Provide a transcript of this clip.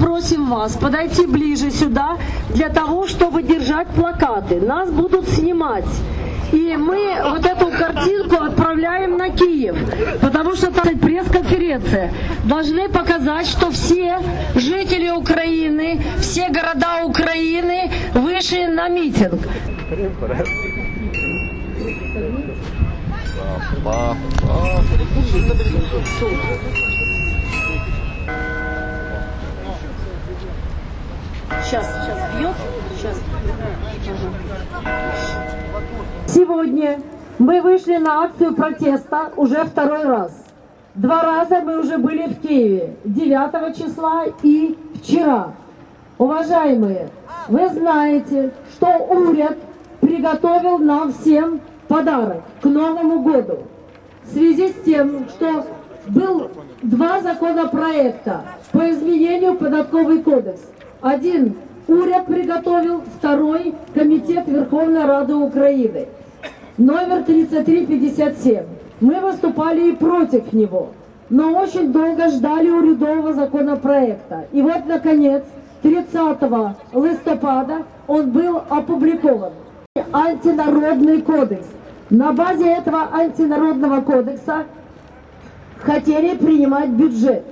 просим вас подойти ближе сюда для того, чтобы держать плакаты. Нас будут снимать. И мы вот эту картинку отправляем на Киев, потому что там пресс-конференция. Должны показать, что все жители Украины, все города Украины вышли на митинг. Сейчас, сейчас бьет. Сейчас. Сегодня мы вышли на акцию протеста уже второй раз. Два раза мы уже были в Киеве, 9 числа и вчера. Уважаемые, вы знаете, что уряд приготовил нам всем подарок к Новому году. В связи с тем, что был два законопроекта по изменению податковый кодекс. Один уряд приготовил, второй комитет Верховной Рады Украины. Номер 3357. Мы выступали и против него, но очень долго ждали урядового законопроекта. И вот, наконец, 30 листопада он был опубликован. Антинародный кодекс. На базе этого антинародного кодекса хотели принимать бюджет.